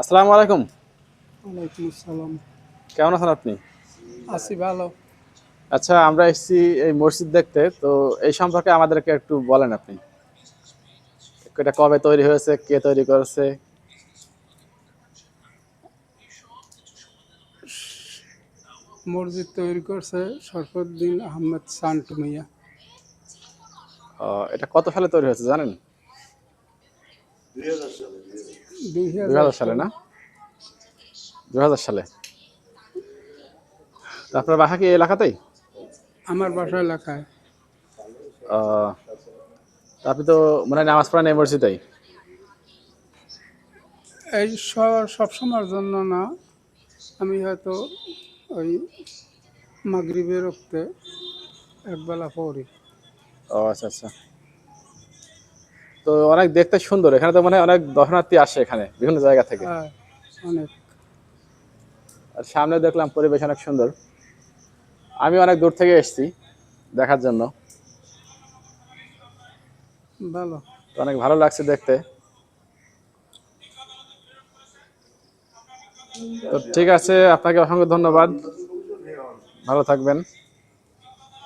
আসসালামু আলাইকুম। ওয়ালাইকুম আসসালাম। কেমন আছেন আপনি? আছি ভালো। আচ্ছা আমরা এসেছি এই মসজিদ দেখতে তো এই সম্পর্কে আমাদেরকে একটু বলেন আপনি। এটা কবে তৈরি হয়েছে কে তৈরি করেছে? মসজিদ তৈরি করছে শরফুদ্দিন আহমেদ সান্টু মিয়া। এটা কত সালে তৈরি হয়েছে জানেন? দুই দুই হাজার হাজার সালে না? দুই হাজার সালে। আপনার বাসা কি এলাকাতেই? আমার বাসা এলাকায়। আপনি তো মনে হয় নামাজ পড়েন এই মসজিদেই? এই সবসময়ের জন্য না। আমি হয়তো ওই মাগরিবের রক্তে একবেলা পড়ি। ও আচ্ছা আচ্ছা। তো অনেক দেখতে সুন্দর। এখানে তো মানে অনেক দর্শনার্থী আসে এখানে বিভিন্ন জায়গা থেকে। হ্যাঁ অনেক। আর সামনে দেখলাম পরিবেশ অনেক সুন্দর। আমি অনেক দূর থেকে এসেছি দেখার জন্য। ভালো। তো অনেক ভালো লাগছে দেখতে। তো ঠিক আছে আপনাকে অসংখ্য ধন্যবাদ। ভালো থাকবেন।